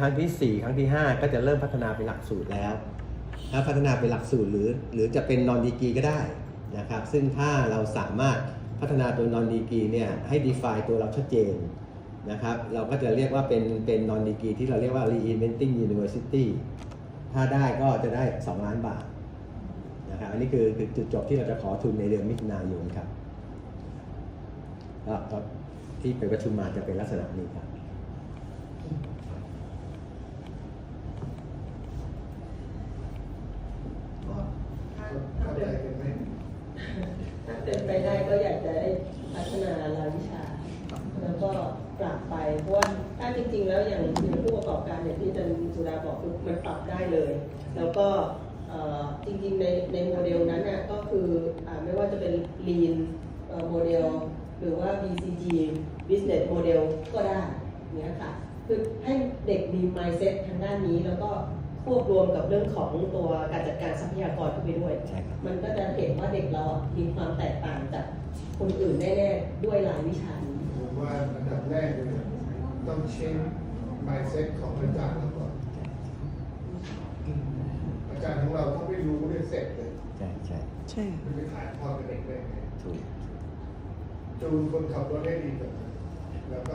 ครั้งที่ 4 ครั้งที่ 5 ก็จะเริ่มพัฒนาเป็นหลักสูตรแล้วถ้าพัฒนาเป็นหลักสูตรหรือหรือจะเป็นนอนดีกีก็ได้นะครับ ซึ่งถ้าเราสามารถพัฒนาตัวนอนดีกีเนี่ยให้ define ตัวเราชัดเจนนะครับเราก็จะเรียกว่าเป็นเป็นนอนดีกีที่เราเรียกว่า reinventing university ถ้าได้ก็จะได้ 2 ล้านบาทนะครับอันนี้คือคือจุดจบที่เราจะขอทุนในเดือนมิถุนายนครับที่ไปประชุมมาจะเป็นลักษณะนี้ครับ เข้าใจกันไหม ถ้าเป็นไปได้ก็อยากจะได้พัฒนารายวิชา แล้วก็ปรับไป เพราะว่าถ้าจริง ๆ แล้วอย่างอย่างผู้ประกอบการอย่างที่อาจารย์สุดาบอกคือมันปรับได้เลย แล้วก็จริงๆในในโมเดลนั้นน่ะก็คืออไม่ว่าจะเป็น Lean โมเดลหรือว่า BCG Business Model ก็ได้เนี้ยค่ะ คือให้เด็กมี mindset ทางด้านนี้แล้วก็ ควบรวมกับเรื่องของตัวการจัดการทรัพยากรเข้าไปด้วยใช่ครับมันก็จะเห็นว่าเด็กเราอะมีความแตกต่างจากคนอื่นแน่ๆด้วยหลายวิชานี้ผมว่าอันดับแรกเลยต้องเช็ค mindset ของอาจารย์เราก่อนอาจารย์ของเราถ้าไม่รู้เรื่องเสร็จเลยใช่ใช่ใช่มันไปถ่ายทอดกับเด็กได้ไงถูกจูนคนขับรถให้ดีก่อนแล้วก็